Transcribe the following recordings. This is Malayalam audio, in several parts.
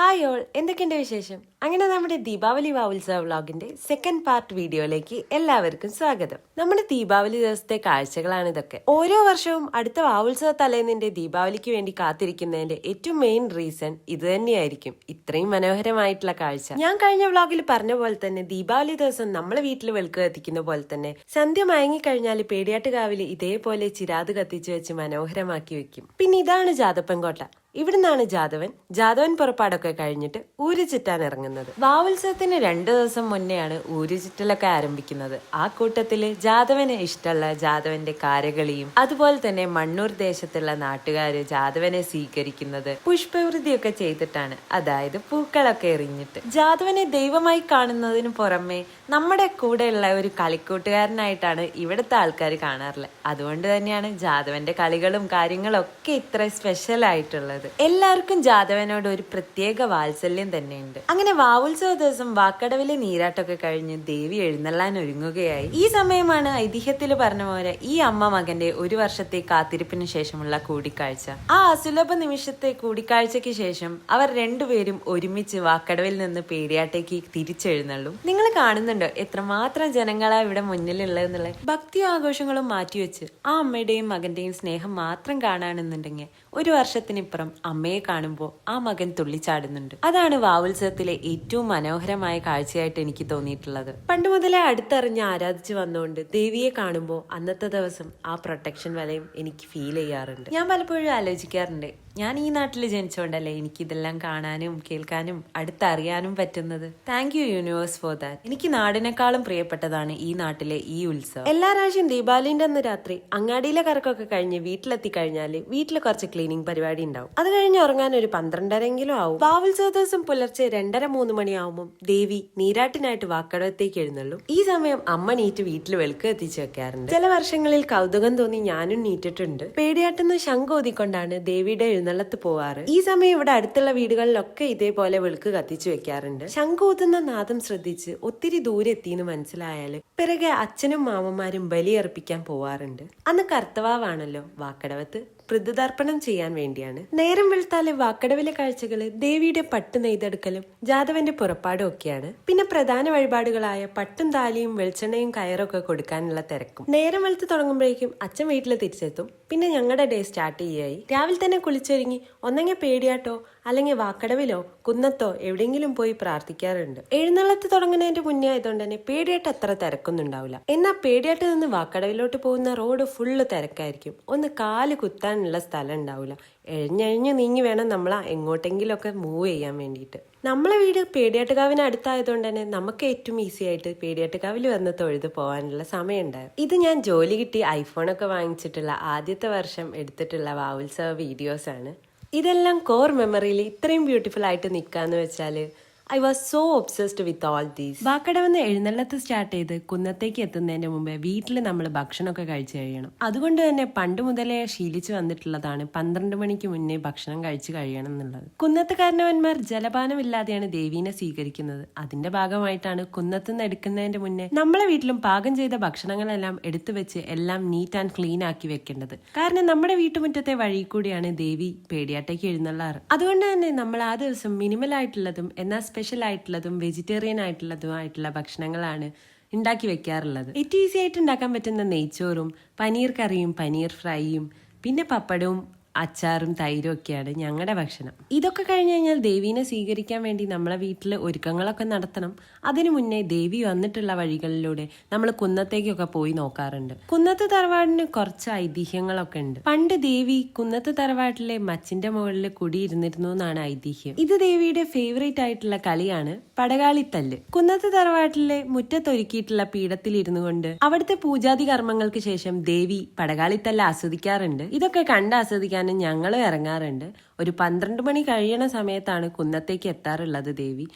ഹായ് ഓൾ എന്തൊക്കെയുണ്ട് വിശേഷം? അങ്ങനെ നമ്മുടെ ദീപാവലി വാവുത്സവ വ്ളോഗിന്റെ സെക്കൻഡ് പാർട്ട് വീഡിയോയിലേക്ക് എല്ലാവർക്കും സ്വാഗതം. നമ്മുടെ ദീപാവലി ദിവസത്തെ കാഴ്ചകളാണ് ഇതൊക്കെ. ഓരോ വർഷവും അടുത്ത വാവുത്സവ തലേന്നിന്റെ ദീപാവലിക്ക് വേണ്ടി കാത്തിരിക്കുന്നതിന്റെ ഏറ്റവും മെയിൻ റീസൺ ഇത് തന്നെയായിരിക്കും. ഇത്രയും മനോഹരമായിട്ടുള്ള കാഴ്ച. ഞാൻ കഴിഞ്ഞ വ്ളോഗിൽ പറഞ്ഞ പോലെ തന്നെ ദീപാവലി ദിവസം നമ്മളെ വീട്ടിൽ വെളുക്ക് കത്തിക്കുന്ന പോലെ തന്നെ സന്ധ്യ മയങ്ങിക്കഴിഞ്ഞാൽ പേടിയാട്ടുകാവിൽ ഇതേപോലെ ചിരാത് കത്തിച്ചു വെച്ച് മനോഹരമാക്കി വെക്കും. പിന്നെ ഇതാണ് ജാതപ്പൻകോട്ട. ഇവിടുന്നാണ് ജാദവൻ ജാദവൻ പുറപ്പാടൊക്കെ കഴിഞ്ഞിട്ട് ഊര് ചുറ്റാൻ ഇറങ്ങുന്നത് വാവുത്സവത്തിന് രണ്ടു ദിവസം മുന്നെയാണ് ഊര് ചുറ്റലൊക്കെ ആരംഭിക്കുന്നത്. ആ കൂട്ടത്തിൽ ജാദവന് ഇഷ്ടമുള്ള ജാദവന്റെ കാരകളിയും അതുപോലെ തന്നെ മണ്ണൂർ ദേശത്തുള്ള നാട്ടുകാര് ജാദവനെ സ്വീകരിക്കുന്നത് പുഷ്പവൃതിയൊക്കെ ചെയ്തിട്ടാണ്. അതായത് പൂക്കളൊക്കെ എറിഞ്ഞിട്ട്. ജാദവനെ ദൈവമായി കാണുന്നതിന് പുറമെ നമ്മുടെ കൂടെയുള്ള ഒരു കളിക്കൂട്ടുകാരനായിട്ടാണ് ഇവിടുത്തെ ആൾക്കാർ കാണാറുള്ളത് അതുകൊണ്ട് തന്നെയാണ് ജാദവന്റെ കളികളും കാര്യങ്ങളും ഒക്കെ ഇത്ര സ്പെഷ്യൽ ആയിട്ടുള്ളത്. എല്ലാവർക്കും ജാദവനോട് ഒരു പ്രത്യേക വാത്സല്യം തന്നെയുണ്ട്. അങ്ങനെ വാവുത്സവ ദിവസം വാക്കടവിലെ നീരാട്ടൊക്കെ കഴിഞ്ഞ് ദേവി എഴുന്നള്ളാൻ ഒരുങ്ങുകയായി. ഈ സമയമാണ് ഐതിഹ്യത്തിൽ പറഞ്ഞ പോലെ ഈ അമ്മ മകന്റെ ഒരു വർഷത്തെ കാത്തിരിപ്പിന് ശേഷമുള്ള കൂടിക്കാഴ്ച. ആ അസുലഭ നിമിഷത്തെ കൂടിക്കാഴ്ചയ്ക്ക് ശേഷം അവർ രണ്ടുപേരും ഒരുമിച്ച് വാക്കടവിൽ നിന്ന് പേടിയാട്ടേക്ക് തിരിച്ചെഴുന്നള്ളും. നിങ്ങൾ കാണുന്നുണ്ടോ എത്രമാത്രം ജനങ്ങളാ ഇവിടെ മുന്നിലുള്ളതെന്നുള്ളത്? ഭക്തി ആഘോഷങ്ങളും മാറ്റിവെച്ച് ആ അമ്മയുടെയും മകന്റെയും സ്നേഹം മാത്രം കാണാണെന്നുണ്ടെങ്കിൽ ഒരു വർഷത്തിനിപ്പുറം അമ്മയെ കാണുമ്പോൾ ആ മകൻ തുള്ളിച്ചാടുന്നുണ്ട്. അതാണ് വാവുത്സവത്തിലെ ഏറ്റവും മനോഹരമായ കാഴ്ചയായിട്ട് എനിക്ക് തോന്നിയിട്ടുള്ളത്. പണ്ട് മുതലേ അടുത്തറിഞ്ഞ് ആരാധിച്ചു വന്നുകൊണ്ട് ദേവിയെ കാണുമ്പോൾ അന്നത്തെ ദിവസം ആ പ്രൊട്ടക്ഷൻ വലയും എനിക്ക് ഫീൽ ചെയ്യാറുണ്ട്. ഞാൻ പലപ്പോഴും ആലോചിക്കാറുണ്ട് ഞാൻ ഈ നാട്ടിൽ എനിക്ക് ഇതെല്ലാം കാണാനും കേൾക്കാനും അടുത്തറിയാനും പറ്റുന്നത്. Thank you universe for that എനിക്ക് നാടിനേക്കാളും പ്രിയപ്പെട്ടതാണ് ഈ നാട്ടിലെ ഈ ഉത്സവം. എല്ലാ പ്രാവശ്യം ദീപാവലിന്റെ അന്ന് രാത്രി അങ്ങാടിയിലെ കറക്കൊക്കെ കഴിഞ്ഞ് വീട്ടിലെത്തി കഴിഞ്ഞാൽ വീട്ടിൽ കുറച്ച് ക്ലീനിങ് പരിപാടി ഉണ്ടാവും. അത് കഴിഞ്ഞ് ഉറങ്ങാൻ ഒരു പന്ത്രണ്ടരെങ്കിലും ആവും. വാവുത്സവ ദിവസം പുലർച്ചെ രണ്ടര മൂന്ന് മണിയാവുമ്പോൾ ദേവി നീരാട്ടിനായിട്ട് വാക്കടത്തേക്ക് എഴുന്നള്ളും. ഈ സമയം അമ്മ നീറ്റ് വീട്ടിൽ വെളുക്ക് എത്തിച്ചു വെക്കാറുണ്ട്. ചില വർഷങ്ങളിൽ കൗതുകം തോന്നി ഞാനും നീറ്റിട്ടുണ്ട്. പേടിയാട്ടുന്ന ഓതിക്കൊണ്ടാണ് ദേവിയുടെ എഴുന്നള്ളത്ത് പോവാറ്. ഈ സമയം ഇവിടെ അടുത്തുള്ള വീടുകളിലൊക്കെ ഇതേപോലെ വിളക്ക് കത്തിച്ചു വെക്കാറുണ്ട്. ശംഖൂത്തുന്ന നാദം ശ്രദ്ധിച്ച് ഒത്തിരി ദൂരെ എത്തിയെന്ന് മനസ്സിലായാൽ പിറകെ അച്ഛനും മാമന്മാരും ബലിയർപ്പിക്കാൻ പോവാറുണ്ട്. അന്ന് കർത്തവാവാണല്ലോ വാക്കടവത്ത്. പ്രതിതർപ്പണം ചെയ്യാൻ വേണ്ടിയാണ്. നേരം വെളുത്താലെ വാക്കടവിലെ കാഴ്ചകൾ ദേവിയുടെ പട്ട് നെയ്തെടുക്കലും ജാതവന്റെ പുറപ്പാടും ഒക്കെയാണ് പിന്നെ പ്രധാന വഴിപാടുകളായ പട്ടും താലിയും വെളിച്ചെണ്ണയും കയറൊക്കെ കൊടുക്കാനുള്ള തിരക്കും. നേരം വെളുത്ത് തുടങ്ങുമ്പോഴേക്കും അച്ഛൻ വീട്ടിൽ തിരിച്ചെത്തും. പിന്നെ ഞങ്ങളുടെ ഡേ സ്റ്റാർട്ട് ചെയ്യായി. രാവിലെ തന്നെ കുളിച്ചൊരുങ്ങി ഒന്നെങ്കിൽ പേടിയാട്ടോ. അല്ലെങ്കിൽ വാക്കടവിലോ കുന്നത്തോ എവിടെയെങ്കിലും പോയി പ്രാർത്ഥിക്കാറുണ്ട്. എഴുന്നള്ളത്ത് തുടങ്ങുന്നതിന്റെ മുന്നേ ആയതുകൊണ്ട് തന്നെ പേടിയായിട്ട് അത്ര തിരക്കൊന്നുണ്ടാവില്ല എന്നാൽ പേടിയായിട്ട് നിന്ന് വാക്കടവിലോട്ട് പോകുന്ന റോഡ് ഫുള്ള് തിരക്കായിരിക്കും. ഒന്ന് കാൽ കുത്താനുള്ള സ്ഥലം ഉണ്ടാവില്ല. എഴിഞ്ഞഴിഞ്ഞ് നീങ്ങി വേണം നമ്മൾ എങ്ങോട്ടെങ്കിലുമൊക്കെ മൂവ് ചെയ്യാൻ വേണ്ടിയിട്ട്. നമ്മളെ വീട് പേടിയാട്ടുകാവിന് അടുത്തായതുകൊണ്ട് തന്നെ നമുക്ക് ഏറ്റവും ഈസി ആയിട്ട് പേടിയാട്ടുകാവിൽ വന്ന് തൊഴുത് പോകാനുള്ള സമയമുണ്ടായിരുന്നു. ഇത് ഞാൻ ജോലി കിട്ടി ഐഫോണൊക്കെ വാങ്ങിച്ചിട്ടുള്ള ആദ്യത്തെ വർഷം എടുത്തിട്ടുള്ള വാവുത്സവ വീഡിയോസ് ആണ്. ഇതെല്ലാം കോർ മെമ്മറിയിൽ ഇത്രയും ബ്യൂട്ടിഫുൾ ആയിട്ട് നിൽക്കുക നിൽക്കാന്ന് വെച്ചാൽ I was so obsessed with all these വാക്കടവന്ന് എഴുന്നള്ളത്ത് സ്റ്റാർട്ട് ചെയ്ത് കുന്നത്തേക്ക് എത്തുന്നതിന് മുമ്പേ വീട്ടിൽ നമ്മൾ ഭക്ഷണമൊക്കെ കഴിച്ചു കഴിയണം. അതുകൊണ്ട് തന്നെ പണ്ട് മുതലേ ശീലിച്ചു വന്നിട്ടുള്ളതാണ് പന്ത്രണ്ട് മണിക്ക് മുന്നേ ഭക്ഷണം കഴിച്ചു കഴിയണം എന്നുള്ളത്. കുന്നത്ത് കാരണവന്മാർ ജലപാനമില്ലാതെയാണ് ദേവീനെ സ്വീകരിക്കുന്നത്. അതിന്റെ ഭാഗമായിട്ടാണ് കുന്നത്തുനിന്ന് എടുക്കുന്നതിന്റെ മുന്നേ നമ്മളെ വീട്ടിലും പാകം ചെയ്ത ഭക്ഷണങ്ങളെല്ലാം എടുത്തു വെച്ച് എല്ലാം നീറ്റ് ആൻഡ് ക്ലീൻ ആക്കി വെക്കേണ്ടത്. കാരണം നമ്മുടെ വീട്ടുമുറ്റത്തെ വഴി കൂടിയാണ് ദേവി പേടിയാട്ടേക്ക് എഴുന്നള്ളാറ്. അതുകൊണ്ട് തന്നെ നമ്മൾ ആ ദിവസം മിനിമൽ ആയിട്ടുള്ളതും എന്നാൽ സ്പെഷ്യൽ ആയിട്ടുള്ളതും വെജിറ്റേറിയൻ ആയിട്ടുള്ളതും ആയിട്ടുള്ള ഭക്ഷണങ്ങളാണ് ഉണ്ടാക്കി വെക്കാറുള്ളത്. ഏറ്റവും ഈസി ആയിട്ട് ഉണ്ടാക്കാൻ പറ്റുന്ന നെയ്ച്ചോറും പനീർ കറിയും പനീർ ഫ്രൈയും പിന്നെ പപ്പടവും അച്ചാറും തൈരും ഒക്കെയാണ് ഞങ്ങളുടെ ഭക്ഷണം. ഇതൊക്കെ കഴിഞ്ഞ് കഴിഞ്ഞാൽ ദേവീനെ സ്വീകരിക്കാൻ വേണ്ടി നമ്മളെ വീട്ടിൽ ഒരുക്കങ്ങളൊക്കെ നടത്തണം. അതിനു മുന്നേ ദേവി വന്നിട്ടുള്ള വഴികളിലൂടെ നമ്മൾ കുന്നത്തേക്കൊക്കെ പോയി നോക്കാറുണ്ട്. കുന്നത്ത് തറവാടിന് കുറച്ച് ഐതിഹ്യങ്ങളൊക്കെ ഉണ്ട്. പണ്ട് ദേവി കുന്നത്ത് തറവാട്ടിലെ മച്ചിന്റെ മുകളിൽ കുടിയിരുന്നിരുന്നു എന്നാണ് ഐതിഹ്യം. ഇത് ദേവിയുടെ ഫേവറേറ്റ് ആയിട്ടുള്ള കളിയാണ് പടകാളിത്തല്ല്. കുന്നത്ത് തറവാട്ടിലെ മുറ്റത്തൊരുക്കിയിട്ടുള്ള പീഠത്തിൽ ഇരുന്നു കൊണ്ട് അവിടുത്തെ പൂജാതി കർമ്മങ്ങൾക്ക് ശേഷം ദേവി പടകാളിത്തല്ല് ആസ്വദിക്കാറുണ്ട്. ഇതൊക്കെ കണ്ട് ആസ്വദിക്കാനും ഞങ്ങളും ഇറങ്ങാറുണ്ട്. ഒരു പന്ത്രണ്ട് മണി കഴിയണ സമയത്താണ് കുന്നത്തേക്ക് എത്താറുള്ളത് ദേവി.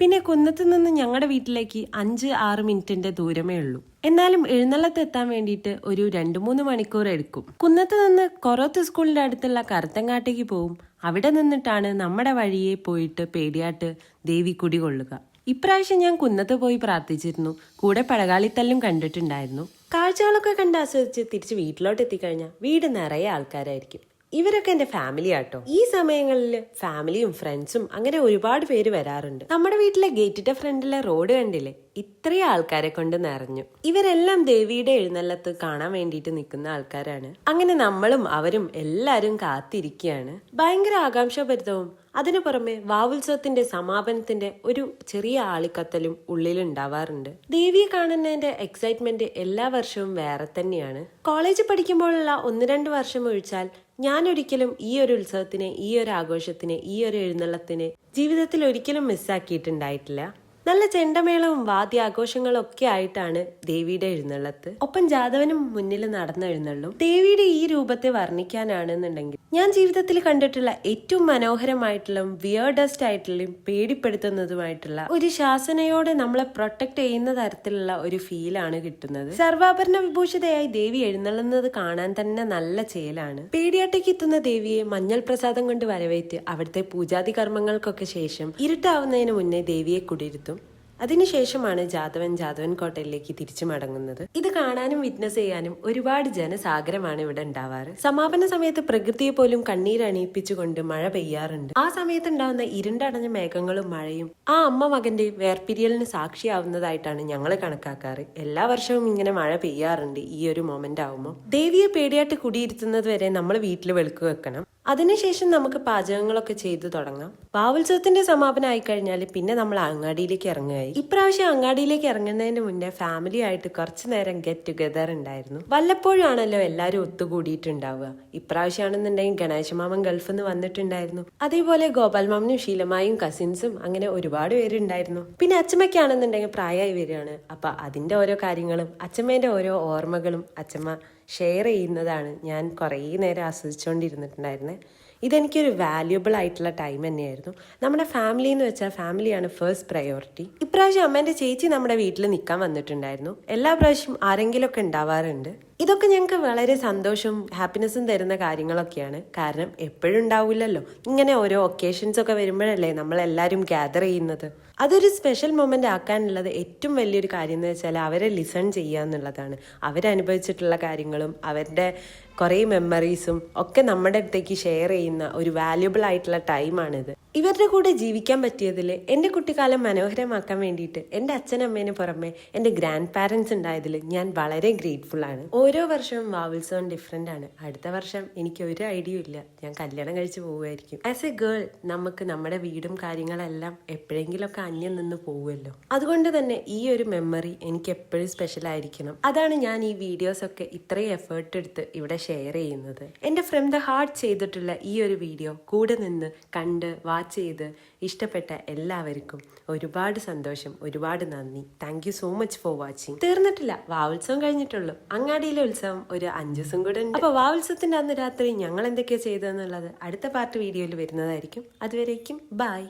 പിന്നെ കുന്നത്ത് നിന്ന് ഞങ്ങളുടെ വീട്ടിലേക്ക് അഞ്ച് ആറ് മിനിറ്റിന്റെ ദൂരമേ ഉള്ളൂ. എന്നാലും എഴുന്നള്ളത്ത് എത്താൻ വേണ്ടിയിട്ട് ഒരു രണ്ട് മൂന്ന് മണിക്കൂർ എടുക്കും. കുന്നത്ത് നിന്ന് കൊറോത്ത് സ്കൂളിന്റെ അടുത്തുള്ള കറുത്തങ്ങാട്ടേക്ക് പോവും. അവിടെ നിന്നിട്ടാണ് നമ്മുടെ വഴിയെ പോയിട്ട് പേടിയാട്ട് ദേവി കുടികൊള്ളുക ഇപ്രാവശ്യം ഞാൻ കുന്നത്ത് പോയി പ്രാർത്ഥിച്ചിരുന്നു. കൂടെ പഴകാളിത്തല്ലും കണ്ടിട്ടുണ്ടായിരുന്നു. കാഴ്ചകളൊക്കെ കണ്ട് ആസ്വദിച്ച് തിരിച്ച് വീട്ടിലോട്ട് എത്തിക്കഴിഞ്ഞാൽ വീട് നിറയെ ആൾക്കാരായിരിക്കും. ഇവരൊക്കെ എന്റെ ഫാമിലി ആട്ടോ. ഈ സമയങ്ങളിൽ ഫാമിലിയും ഫ്രണ്ട്സും അങ്ങനെ ഒരുപാട് പേര് വരാറുണ്ട്. നമ്മുടെ വീട്ടിലെ ഗേറ്റിന്റെ ഫ്രണ്ടിലെ റോഡ് കണ്ടില്ലേ? ഇത്രയും ആൾക്കാരെ കൊണ്ട് നിറഞ്ഞു. ഇവരെല്ലാം ദേവിയുടെ എഴുന്നള്ളത്ത് കാണാൻ വേണ്ടിയിട്ട് നിൽക്കുന്ന ആൾക്കാരാണ്. അങ്ങനെ നമ്മളും അവരും എല്ലാരും കാത്തിരിക്കുകയാണ്. ഭയങ്കര ആകാംക്ഷഭരിതവും അതിനു പുറമെ വാവുത്സവത്തിന്റെ സമാപനത്തിന്റെ ഒരു ചെറിയ ആളിക്കത്തലും ഉള്ളിലുണ്ടാവാറുണ്ട്. ദേവിയെ കാണുന്നതിന്റെ എക്സൈറ്റ്മെന്റ് എല്ലാ വർഷവും വേറെ തന്നെയാണ്. കോളേജ് പഠിക്കുമ്പോഴുള്ള ഒന്ന് രണ്ട് വർഷം ഒഴിച്ചാൽ ഞാൻ ഒരിക്കലും ഈ ഒരു ഉത്സവത്തിനെ ഈ ഒരു ആഘോഷത്തിനെ ഈ ഒരു എഴുന്നള്ളത്തിനെ ജീവിതത്തിൽ ഒരിക്കലും മിസ്സാക്കിയിട്ടുണ്ടായിട്ടില്ല നല്ല ചെണ്ടമേളവും വാദ്യാഘോഷങ്ങളും ഒക്കെ ആയിട്ടാണ് ദേവിയുടെ എഴുന്നള്ളത്ത്. ഒപ്പം ജാതവനും മുന്നിൽ നടന്ന എഴുന്നള്ളും ദേവിയുടെ ഈ രൂപത്തെ വർണിക്കാനാണെന്നുണ്ടെങ്കിൽ ഞാൻ ജീവിതത്തിൽ കണ്ടിട്ടുള്ള ഏറ്റവും മനോഹരമായിട്ടുള്ള വിയർഡസ്റ്റ് ആയിട്ടുള്ളതും പേടിപ്പെടുത്തുന്നതുമായിട്ടുള്ള ഒരു ശാസനയോടെ നമ്മളെ പ്രൊട്ടക്ട് ചെയ്യുന്ന തരത്തിലുള്ള ഒരു ഫീലാണ് കിട്ടുന്നത്. സർവാഭരണ വിഭൂഷിതയായി ദേവി എഴുന്നള്ളുന്നത് കാണാൻ തന്നെ നല്ല ചേലാണ്. പേടിയാട്ടേക്ക് എത്തുന്ന ദേവിയെ മഞ്ഞൾ പ്രസാദം കൊണ്ട് വരവേറ്റ് അവിടുത്തെ പൂജാതി കർമ്മങ്ങൾക്കൊക്കെ ശേഷം ഇരുട്ടാവുന്നതിന് മുന്നേ ദേവിയെ കുടിയിരുത്തും. അതിനുശേഷമാണ് ജാതവൻ ജാതവൻ കോട്ടയിലേക്ക് തിരിച്ചു മടങ്ങുന്നത്. ഇത് കാണാനും വിറ്റ്നസ് ചെയ്യാനും ഒരുപാട് ജനസാഗരമാണ് ഇവിടെ ഉണ്ടാവാറ്. സമാപന സമയത്ത് പ്രകൃതിയെ പോലും കണ്ണീരണിയിപ്പിച്ചുകൊണ്ട് മഴ പെയ്യാറുണ്ട്. ആ സമയത്ത് ഉണ്ടാവുന്ന ഇരുണ്ടടഞ്ഞ മേഘങ്ങളും മഴയും ആ അമ്മ മകന്റെ വേർപിരിയലിന് സാക്ഷിയാവുന്നതായിട്ടാണ് ഞങ്ങൾ കണക്കാക്കാറ്. എല്ലാ വർഷവും ഇങ്ങനെ മഴ പെയ്യാറുണ്ട് ഈ ഒരു മൊമെന്റ് ആവുമ്പോൾ ദേവിയെ പേടിയായിട്ട് കുടിയിരുത്തുന്നത് വരെ നമ്മൾ വീട്ടിൽ വെളുക്ക് വെക്കണം. അതിനുശേഷം നമുക്ക് പാചകങ്ങളൊക്കെ ചെയ്തു തുടങ്ങാം. വാവുത്സവത്തിന്റെ സമാപനം ആയി കഴിഞ്ഞാൽ പിന്നെ നമ്മൾ അങ്ങാടിയിലേക്ക് ഇറങ്ങുകയായി. ഇപ്രാവശ്യം അങ്ങാടിയിലേക്ക് ഇറങ്ങുന്നതിന് മുന്നേ ഫാമിലി ആയിട്ട് കുറച്ചു നേരം ഗെറ്റ് ടുഗദർ ഉണ്ടായിരുന്നു. വല്ലപ്പോഴാണല്ലോ എല്ലാവരും ഒത്തുകൂടിയിട്ടുണ്ടാവുക. ഇപ്രാവശ്യമാണെന്നുണ്ടെങ്കിൽ ഗണേശമാമൻ ഗൾഫിൽ നിന്ന് വന്നിട്ടുണ്ടായിരുന്നു. അതേപോലെ ഗോപാൽ മാമനും ശീലമായും കസിൻസും അങ്ങനെ ഒരുപാട് പേരുണ്ടായിരുന്നു പിന്നെ അച്ഛമ്മയ്ക്കാണെന്നുണ്ടെങ്കിൽ പ്രായമായി വരികയാണ്. അപ്പൊ അതിന്റെ ഓരോ കാര്യങ്ങളും അച്ഛമ്മേന്റെ ഓരോ ഓർമ്മകളും അച്ഛമ്മ ഷെയർ ചെയ്യുന്നതാണ് ഞാൻ കുറേ നേരം ആസ്വദിച്ചുകൊണ്ടിരുന്നിട്ടുണ്ടായിരുന്നത് ഇതെനിക്കൊരു വാല്യുബിൾ ആയിട്ടുള്ള ടൈം തന്നെയായിരുന്നു. നമ്മുടെ ഫാമിലി എന്ന് വെച്ചാൽ ഫാമിലിയാണ് ഫസ്റ്റ് പ്രയോറിറ്റി ഇപ്രാവശ്യം അമ്മേന്റെ ചേച്ചി നമ്മുടെ വീട്ടിൽ നിൽക്കാൻ വന്നിട്ടുണ്ടായിരുന്നു. എല്ലാ പ്രാവശ്യം ആരെങ്കിലുമൊക്കെ ഉണ്ടാവാറുണ്ട്. ഇതൊക്കെ ഞങ്ങൾക്ക് വളരെ സന്തോഷവും ഹാപ്പിനെസ്സും തരുന്ന കാര്യങ്ങളൊക്കെയാണ്. കാരണം എപ്പോഴും ഉണ്ടാവില്ലല്ലോ. ഇങ്ങനെ ഓരോ ഒക്കേഷൻസ് ഒക്കെ വരുമ്പോഴല്ലേ നമ്മളെല്ലാവരും ഗ്യാദർ ചെയ്യുന്നത്. അതൊരു സ്പെഷ്യൽ മൊമെന്റ് ആക്കാനുള്ളത് ഏറ്റവും വലിയൊരു കാര്യം എന്ന് വെച്ചാൽ അവരെ ലിസൺ ചെയ്യുക എന്നുള്ളതാണ് അവരനുഭവിച്ചിട്ടുള്ള കാര്യങ്ങളും അവരുടെ കുറേ മെമ്മറീസും ഒക്കെ നമ്മുടെ അടുത്തേക്ക് ഷെയർ ചെയ്യുന്ന ഒരു വാല്യുബിൾ ആയിട്ടുള്ള ടൈമാണിത് ഇവരുടെ കൂടെ ജീവിക്കാൻ പറ്റിയതിൽ എന്റെ കുട്ടിക്കാലം മനോഹരമാക്കാൻ വേണ്ടിയിട്ട് എന്റെ അച്ഛനമ്മേന് പുറമെ എന്റെ ഗ്രാൻഡ് പാരൻസ് ഉണ്ടായതിൽ ഞാൻ വളരെ ഗ്രേറ്റ്ഫുൾ ആണ്. ഓരോ വർഷവും വാവുത്സവം ഡിഫറെന്റ് ആണ്. അടുത്ത വർഷം എനിക്ക് ഒരു ഐഡിയ ഇല്ല. ഞാൻ കല്യാണം കഴിച്ച് പോവുമായിരിക്കും. ആസ് എ ഗേൾ നമുക്ക് നമ്മുടെ വീടും കാര്യങ്ങളെല്ലാം എപ്പോഴെങ്കിലുമൊക്കെ അന്യം നിന്ന് പോവുമല്ലോ. അതുകൊണ്ട് തന്നെ ഈ ഒരു മെമ്മറി എനിക്ക് എപ്പോഴും സ്പെഷ്യൽ ആയിരിക്കണം. അതാണ് ഞാൻ ഈ വീഡിയോസ് ഒക്കെ ഇത്രയും എഫേർട്ട് എടുത്ത് ഇവിടെ ഷെയർ ചെയ്യുന്നത്. എന്റെ ഫ്രം ദ ഹാർട്ട് ചെയ്തിട്ടുള്ള ഈ ഒരു വീഡിയോ കൂടെ നിന്ന് കണ്ട് വാച്ച് ചെയ്ത് ഇഷ്ടപ്പെട്ട എല്ലാവർക്കും ഒരുപാട് സന്തോഷം ഒരുപാട് നന്ദി. Thank you so much for watching തീർന്നിട്ടില്ല വാവുത്സവം കഴിഞ്ഞിട്ടുള്ളൂ. അങ്ങാടിയിലെ ഉത്സവം ഒരു അഞ്ചു ദിവസം കൂടെ ഉണ്ട്. അപ്പൊ വാവുത്സവത്തിന്റെ അന്ന് രാത്രി ഞങ്ങൾ എന്തൊക്കെയാ ചെയ്തതെന്നുള്ളത് അടുത്ത പാർട്ട് വീഡിയോയിൽ വരുന്നതായിരിക്കും. അതുവരേക്കും ബൈ